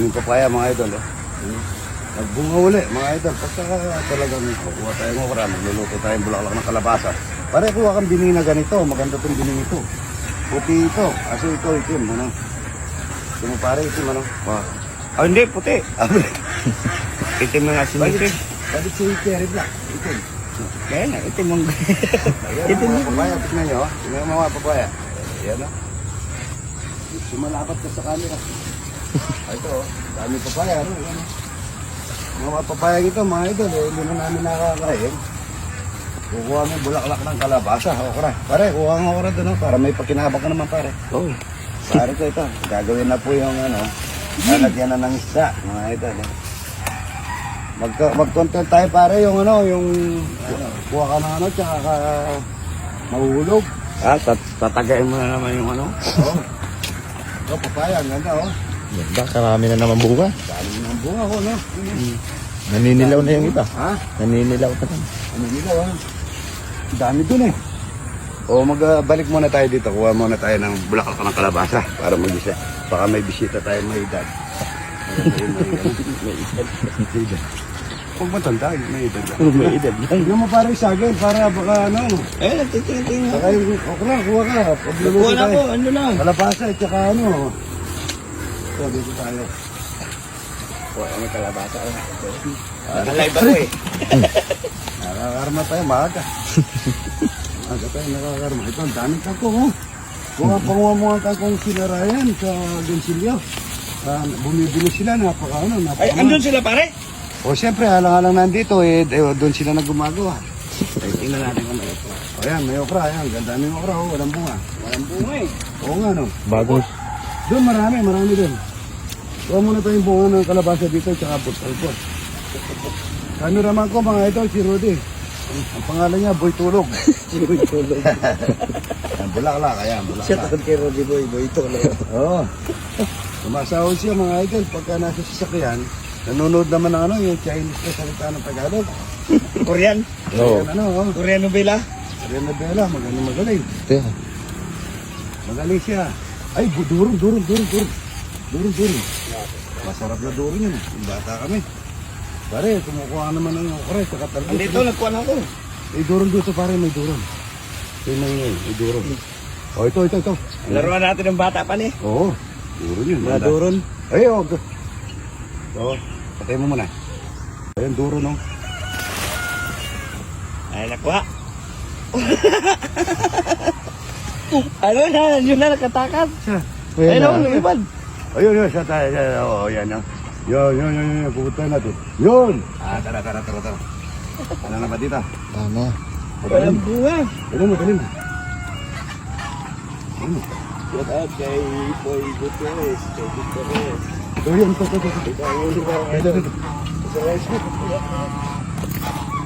Daming papaya mga idol. Oh. Nagbunga uli mga idol. Pagka talagang kukuha tayong okra, magluluto tayong bulaklak ng kalabasa. Pare kuha kang bini na ganito. Maganda tong bini ito. Puti ito. Kasi ito itim. Ano? Ito mo pare itim ano? Oh. Oh, hindi, puti. Itim na nga si Bakit, bakit si Cherry Black? Itim. Kaya nga, itim. Ayan ang mga papaya. Tignan nyo. oh. Tignan mo mga papaya. Ayan o. Sumalapat ka sa camera. Ito. Dami papaya. Ano? Mga papaya ito mga idol. Eh, hindi na namin nakakain. Kukuha mo bulaklak ng kalabasa. Okra. Pare, kuha ng okra doon. Para may pakinabang ka naman pare. Oh. Pare ko ito. Gagawin na po yung ano. Lalagyan na ng isda. Mga idol. Eh. Mag mag-content tayo pare yung ano, yung ano, kuha ka ng ano, tsaka ka mahulog. Ah, tat tatagayin mo na naman yung ano. Oh. Oh, papaya, ang ganda oh. Ganda, karami na naman bunga. Dami ng bunga ko, no? Naninilaw na yung iba. Ha? Naninilaw na naman. Nila, oh? Dami dun eh. O magbalik muna tayo dito, kuha muna tayo ng bulaklak ng kalabasa para mag-isa. Baka may bisita tayo may edad. Huwag matanda, may edad. lang. May edad lang. Mo pare sa akin, para baka ano. Eh, nagtitingin-tingin. Baka yung okra, kuha ka. Kuha na tayo. ko, ano lang. Kalabasa at saka ano. So, dito tayo. Kuha kami kalabasa. Nakalive ako eh. Nakakarma tayo, maaga. maaga tayo nakakarma. Ito, ang daming kangkong, oh. Kuha panguha mo ang kangkong sinarayan sa Gonsilio. Ah, bumibili sila, napaka ano, napaka. Ay, andun sila pare? O siyempre, halang-halang nandito, eh, eh, doon sila na gumagawa. Ay, tingnan natin kung may okra. O yan, may okra, yan. Ganda yung okra, oh, walang bunga. Walang bunga eh. Oo nga, no. Bagong, Doon marami, marami doon. Kuha muna tayong bunga ng kalabasa dito, tsaka butalpot. Cameraman ko, mga idol, si Rudy. Ang pangalan niya, Boy Tulog. Boy tulog. Yan, bulaklak, ayan, Siya bulaklak. tawag kay Roddy Boy, Boy tulog. Oo. Sumasahod siya mga idol pagka nasa sasakyan. Nanonood naman ng ano, yung Chinese na salita ng Tagalog. Korean? Oo. Ano, oh. Korean novela? Na Bella, magaling magaling. ito. Magaling siya. Ay, bu- durong, durong, durong, Durong, durong. Masarap na durong yun. Yung bata kami. Pare, kumukuha naman ng okra, tsaka talbos. Andito, nagkuha na ako. May durong dito pare, may durong. Ito may, may durong. Oh, ito, ito, ito. Laruan natin ng bata pa ni. Oo, durong yun. Mga duron. Ay, oh. gu- Oo, patay mo muna. Ayun, duro, no? Ay, nakuha. ano na, yun na nakatakas. Ayun ako, lumipad. Ayun, yun, siya tayo. Oo, yan, yan. Yun, yun, yun, yun, pupunta natin. Yun! Ah, tara, tara, tara, tara. Ano na ba dito? Tama. Walang bunga. Ano, madalim. Ano? Shout out kay Boy Gutierrez, kay Gutierrez. Ito yun, ito, ito, ito. Ito? Ito, ito, ito. Book.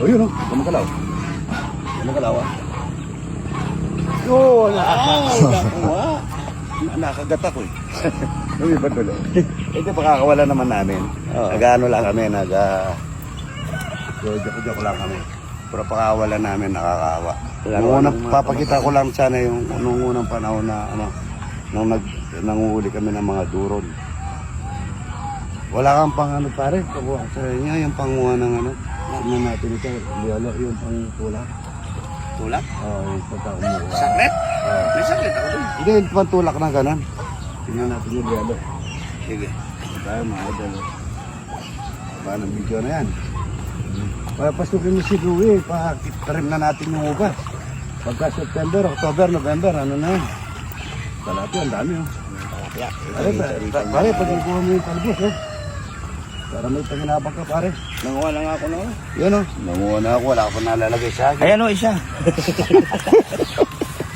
Oh, yun, oh. Kumakalaw. Kumakalaw, ah. Yun! Nakuha. Nakagat ako eh. Yung iba tuloy. Ito pakakawala naman namin. Oo. Nag-ano lang kami, nag... Uh, joke lang kami. Pero pakakawala namin, nakakawa. Wala Nung unang mga papakita ko lang sana yung nung unang panahon na ano, nung nag, nanguhuli kami ng mga duron. Wala kang pang ano pare, pabuha sa inyo, yung panguha ng ano. Tignan natin ito, liyalo, yung pang tulak. Tulak? Oo, yung pagka umuha. Saklet? Oo. May saklet ako dun. Hindi, yung pang tulak na ganun. Tingnan natin yung liyalo. Sige. Tayo mga idol. Ba ng video na yan. Papasukin mo si Louie, pakitarim na natin yung ubas. Pagka September, October, November, ano na yan. Kalati, ang dami oh. Pare, pag nakuha mo yung talbos oh. Para may paginabang ka pare. Nanguha lang ako na. Yan oh. Nanguha na ako, wala ka pa nalalagay sa akin. Ayan o, isa.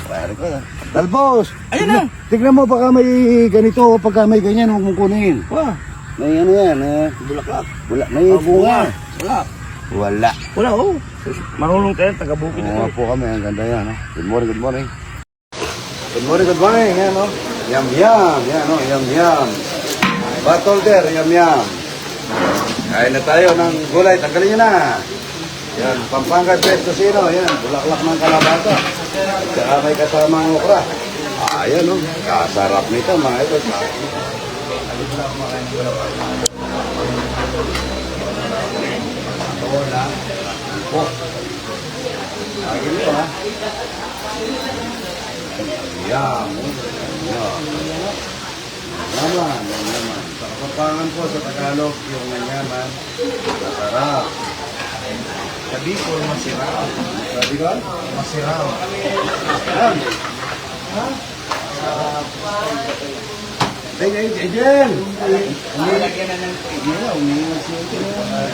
Pare ko na. Talbos! Ayan na. Tignan mo baka may ganito, oh, pagka may ganyan, huwag mong kunin. Wah, May ano yan, eh. bulaklak. Wala, may Ah, bunga. Wala. Wala. Wala, oh. Marunong tayo, taga-bukid Oo ito. nga po kami, ang ganda yan. Oh. Good morning, good morning. Good morning, good morning. Yan, oh. Yum, yum. Yan, oh. Yum, yum. Batolder, yum, yum. Kain na tayo ng gulay. Tanggalin nyo na. Yan, Pampanga Pesto Sino. Yan, bulaklak ng kalabata. Tsaka may kasamang okra. Ah, yan, oh. Kasarap nito, mga ito. Oh. Lagi mo ha. Yan. Yan. Yaman, yan naman. Sa kapapangan po sa Tagalog, yung nanyaman, masarap. Sabi ko, masirap. Sabi ko? Masirap. Yan. Hey, hey, hey, Jen! Umiiyak na ng tigil. Umiiyak siya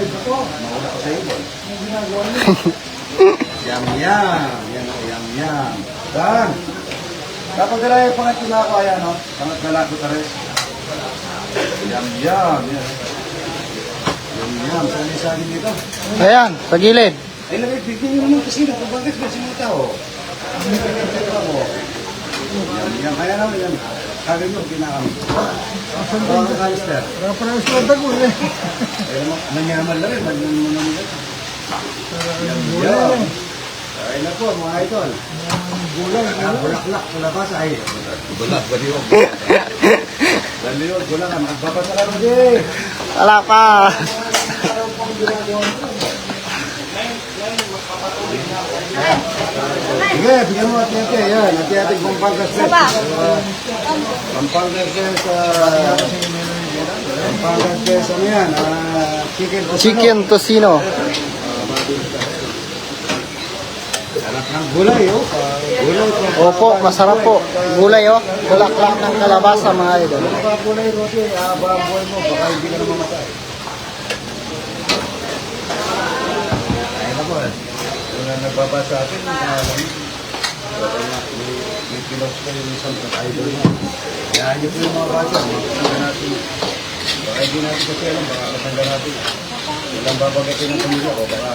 ito. Mawala ko sa iyo. Yam, yam. Yan o, yam, yam. Dan! Kapag nila yung pangat na ako, ayan, no? Pangat na ka rin. Yam, yam. Yan. Yam, yam. Sali-sali dito. Ayan, sa gilid. Ay, lagay, bigyan nyo naman kasi na. Kung bakit tao. Ang nagkakita mo. Yan, yan. Kaya naman yan. Kagad nyo, pinakam. Ang kalister. Parang sa dagon eh. Ay, naman, nanyaman na rin. Nanyaman mo naman. Yan, yan. Ay na po, mga idol. Bulang, bulang. Bulaklak, bulabas ay. Bulak, baliwag. Baliwag, bulangan. Magbabasa ka rin, Wala pa. Sige, bigyan mo ate-ate. Yan, ate-ate Pampanga Express. Pampanga ah, Pampanga Express. Ano yan? Ah, chicken o Chicken tocino. Anak ng gulay, oh. Gulay po. Opo, masarap po. Gulay oh. Bulaklak ng kalabasa mga idol. Gulay, Roti? Ah, baboy mo. Baka hindi ka na mamatay. Ayun na po. eh. Na nagbabasa atin, may, pinost ko yung isang idol mo. Kaya yun po yung mga bata. Makasanda natin. Baka hindi natin kasi alam. Baka kasanda natin. Ilang babagatin ng pamilya ko. Baka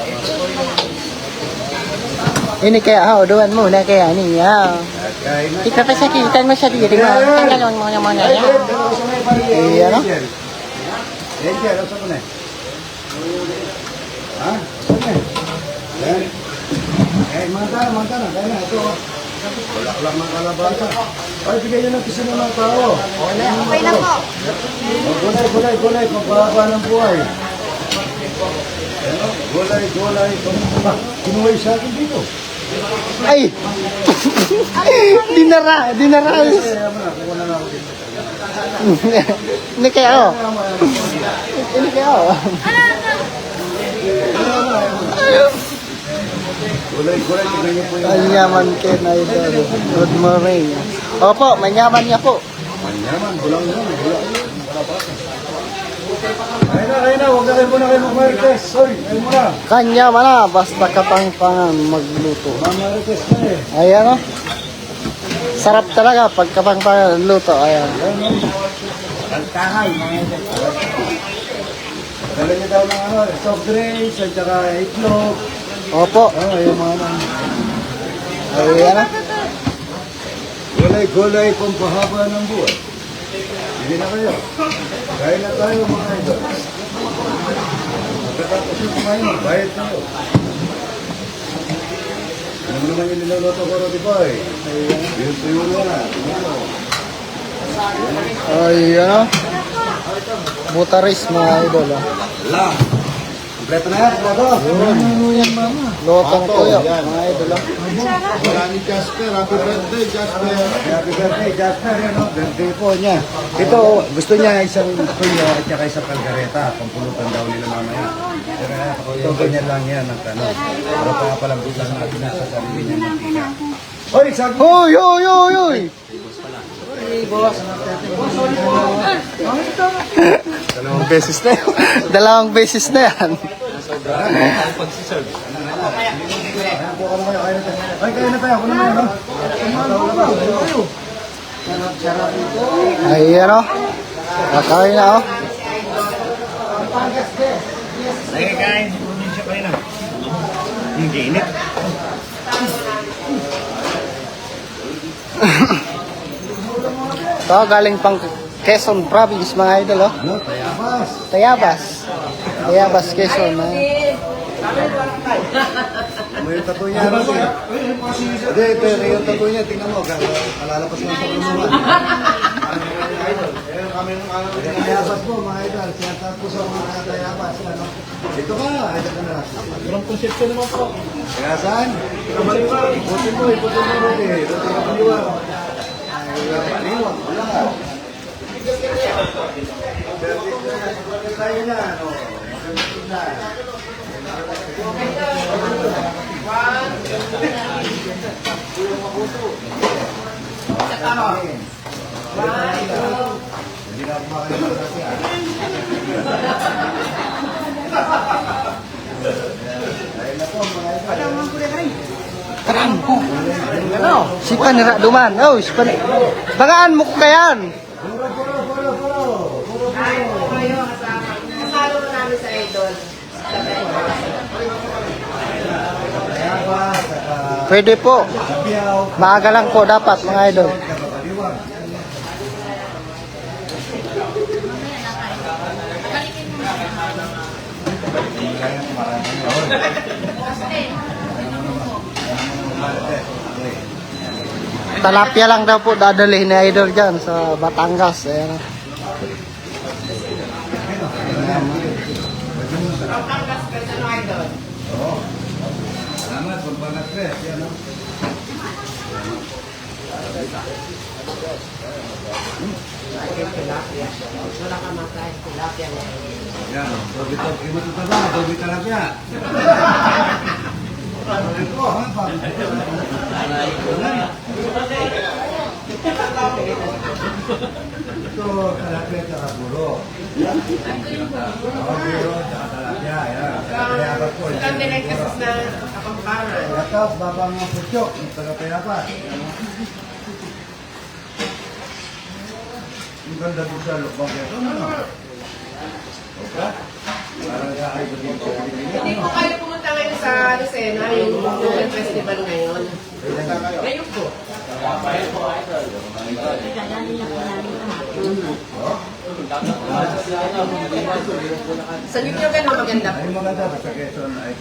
Ini kaya ha, uduan mo na kaya ni ya. kain na. Ipapasakitan mo sa diri mo. Tagalon mo na ya. Iya, no? Angel, ano ko na? Ha? Ano? Yan. Eh, mantana, mantana. Kaya na, ito. Wala lang mga kalabasa. Ay, bigay nyo ng pisino ng tao. Okay na po. Oh, gulay, gulay, gulay. Pagpahaba ng buhay. Ano? Gulay, gulay. Ah, Kinuha yung sa akin dito. Ay! dinara, dinara. Ini kaya oh. Ini kaya oh. Manyaman Ken Idol. Good morning. Opo, manyaman niya po. Manyaman, bulang yun. Bulang yun. Kalabasa. Kaya na, kaya na. Huwag na kayo muna kayo mag-marites. Sorry, kayo muna. Kanya man na, basta kapangpangan magluto. Mamarites na eh. Ayan oh. Sarap talaga pag kapangpangan luto. Ayan. Kantahay, mga ito. Dala niyo daw ng ano, soft drinks, at saka itlog. Opo. Oh, yung mga nang Ayan oh. gulay-gulay pampahaba ng buhay. Hindi na kayo. Kain na tayo mga idol. Pagkatapos yung kumain, bayad tayo. Ano naman yung niloloto ko, Rodi Boy? Yung tuyo na na. Ano? Ayan oh. Butaris mga idol oh. La. Kompleto na yan, kompleto. Lotong tuyo mga idol. Wala ni Jasper. Happy birthday, Jasper. Happy birthday, Jasper. Yan, no? Birthday po niya. Ito, gusto niya isang tuyo at saka isang kalgareta. Pampulutan daw nila mamaya. Pero uh, ito, ganyan lang yan ang tanong. Pero papalambot lang natin sa sarili niya mantika. Hoy, sabi Hoy, hoy, hoy, hoy. Dalawang beses na yun. Dalawang beses na yan. Ayan po ka naman, kain na tayo. Ay, kain na tayo. Ako naman, na ba? Sarap ito. Ayan oh. Kakain na oh. Ay, kain. Hindi siya kain na. Hindi init. Ito galing pang Quezon Province mga idol oh. Ano, tayabas. Tayabas. Tayabas Quezon. ah. Ano yung tattoo niya? Ano siya? Hindi, ito yung tattoo niya. Tingnan mo. Kalalapas lang sa kumuha. kami ng ano. Tayabas po, mga idol. Siya tapos sa mga tayabas. Ano? Ito ka, ito ka na. Ibang konsepto naman po. Kaya saan? Ikutin mo, ikutin mo rin eh. Ikutin mo paliwan. Paliwan, wala. Tayo na, ano? Hindi na kumakalimutan kasi ah. Ano? Sipan nira duman. Oh, sipan. Bagaan mo ko kayan. Kasalo mo namin sa idol. Tayabas, saka Pwede po. Maaga lang po dapat mga idol. Talapia lang daw po dadalhin ni idol dyan sa Batangas. Ayan. Pangkas ka sa ano, idol. Salamat, pagbangat tres. Yan, no? Wala ka matay. Tilapia na. Yan, tobi to, kimo to ba? Tobi talapia. Ito, ha, pa. Ito, talapia tsaka puro. Oh, puro tsaka talapia. Yan, talapia po. Ikaw nilay kasas na kapampangan. Yatas, babang mga putyok, talapia pa. Ang ganda po sa lukbang kaya. Ano? Okay? Hindi po kayo pumunta ngayon sa Lucena, yung Google Festival ngayon. Ngayon po. Sa New ganun maganda po. Ay, maganda pa sa Quezon ay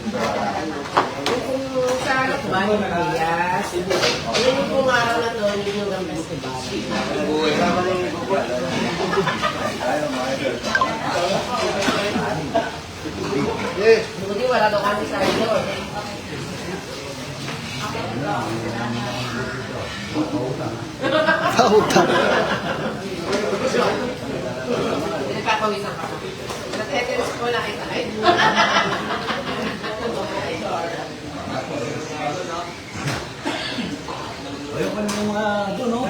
Yung sa Lakban, Marias, yun yung araw na to, yun yung festival. Buti wala daw kami sa idol. Pautang. Nagpapawisan ka. Nag-eteris ko na kita. Ay. Ayoko na yung mga doon, no?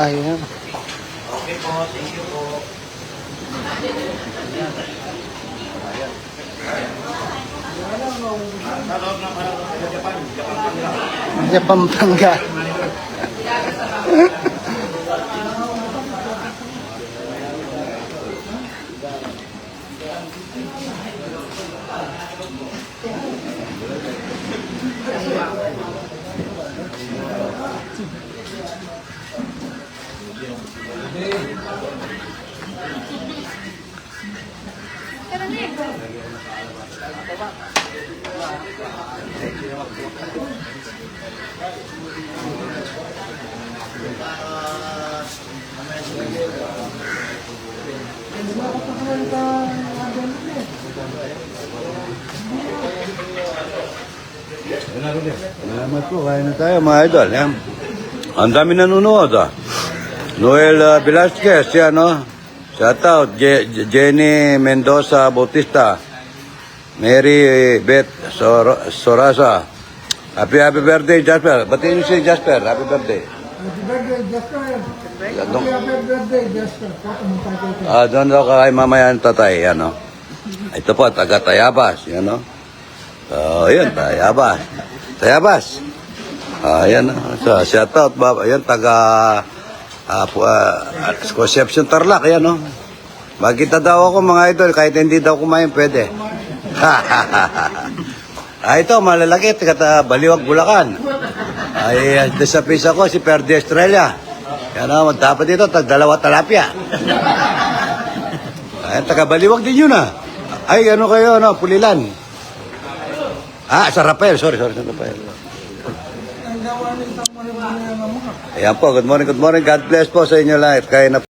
Ayun. Japan Pampanga. Ang dami nanonood ah. Noel uh, Velasquez, yan no? Shout out, Je- Jenny Mendoza Bautista. Mary Beth Sor- Sorasa. Happy happy birthday, Jasper. Batiin niyo si Jasper. Happy birthday. Happy birthday, Jasper. Happy birthday, Jasper. Ah, doon daw kay mamaya ng tatay, yan no? Ito po, taga Tayabas, yan no? So, yun, Tayabas. Tayabas. Ah, yan. So, shout out, baba. Yan, taga ah, pu- ah, Conception Tarlac, yan, no? Magkita daw ako, mga idol, kahit hindi daw kumain, pwede. Ah, ito, malalaki, taga ta- Baliwag, Bulacan. Ay, uh, sa pisa ko, si Perdi Estrella. Yan, no? Dapat dito, tag dalawa talapia. Ay, taga Baliwag din yun, ah. Ay, ano kayo, no? Pulilan. Ah, sa Rafael. Sorry, sorry, sa Rafael. Ayan po, good morning, good morning. God bless po sa inyo lahat. Kaya na